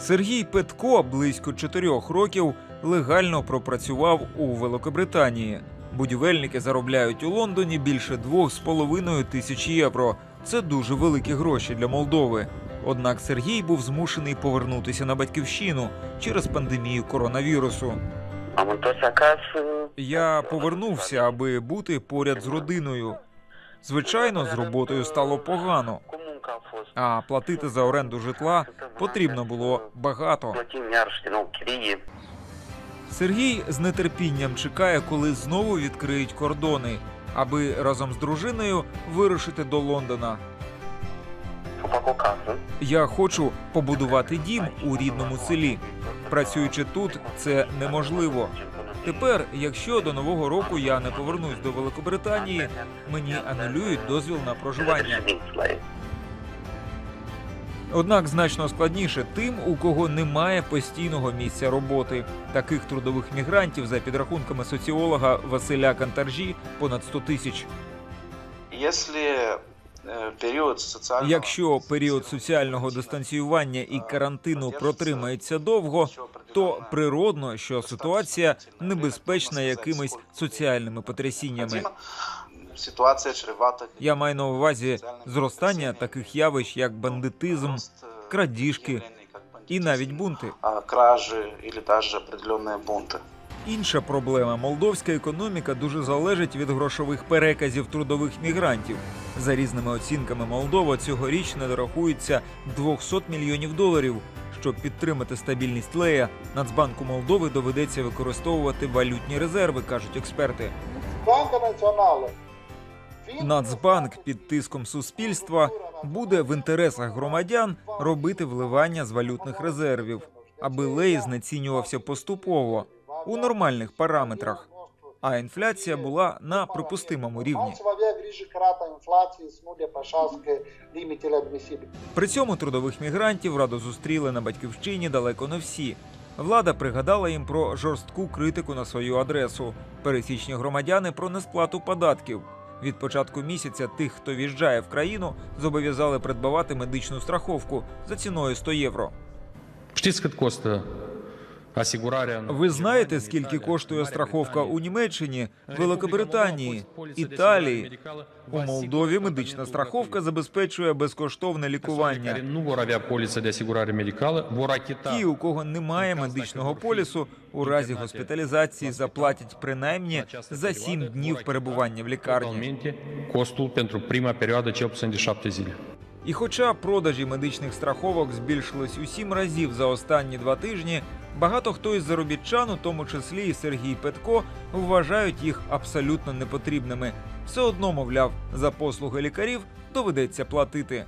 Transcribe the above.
Сергій Петко близько чотирьох років легально пропрацював у Великобританії. Будівельники заробляють у Лондоні більше двох з половиною тисяч євро. Це дуже великі гроші для Молдови. Однак Сергій був змушений повернутися на батьківщину через пандемію коронавірусу. Я повернувся, аби бути поряд з родиною. Звичайно, з роботою стало погано, а платити за оренду житла потрібно було багато. Сергій з нетерпінням чекає, коли знову відкриють кордони, аби разом з дружиною вирушити до Лондона. Я хочу побудувати дім у рідному селі. Працюючи тут, це неможливо. Тепер, якщо до нового року я не повернусь до Великобританії, мені анулюють дозвіл на проживання. Однак значно складніше тим, у кого немає постійного місця роботи. Таких трудових мігрантів, за підрахунками соціолога Василя Кантаржі, понад 100 тисяч. Если е, період соціального Якщо період соціального дистанціювання і карантину протримається довго, то природно, що ситуація небезпечна якимись соціальними потрясіннями. Ситуація чревата Я маю на увазі зростання таких явищ, як бандитизм, крадіжки і навіть бунти. а, кражи или даже определенные бунты. Інша проблема молдовська економіка дуже залежить від грошових переказів трудових мігрантів. За різними оцінками, Молдова цьогоріч не дорахується 200 мільйонів доларів. Щоб підтримати стабільність лея, Нацбанку Молдови доведеться використовувати валютні резерви, кажуть експерти. Банка націонала. Нацбанк під тиском суспільства буде в інтересах громадян робити вливання з валютних резервів, аби лей знецінювався поступово у нормальних параметрах, а інфляція була на припустимому рівні. При цьому трудових мігрантів радо зустріли на батьківщині далеко не всі. Влада пригадала їм про жорстку критику на свою адресу. Пересічні громадяни про несплату податків. Від початку місяця тих, хто в'їжджає в країну, зобов'язали придбавати медичну страховку за ціною 100 євро. Asigurarea? în Ви знаєте, скільки коштує страховка у Німеччині, Великобританії, Італії? У Молдові медична страховка забезпечує безкоштовне лікування. achita Ті, у кого немає медичного полісу, у разі госпіталізації заплатять принаймні за 7 днів перебування в лікарні. costul pentru prima perioadă, cel І хоча продажі медичних страховок збільшились у сім разів за останні два тижні, багато хто із заробітчан, у тому числі і Сергій Петко, вважають їх абсолютно непотрібними. Все одно, мовляв, за послуги лікарів доведеться платити.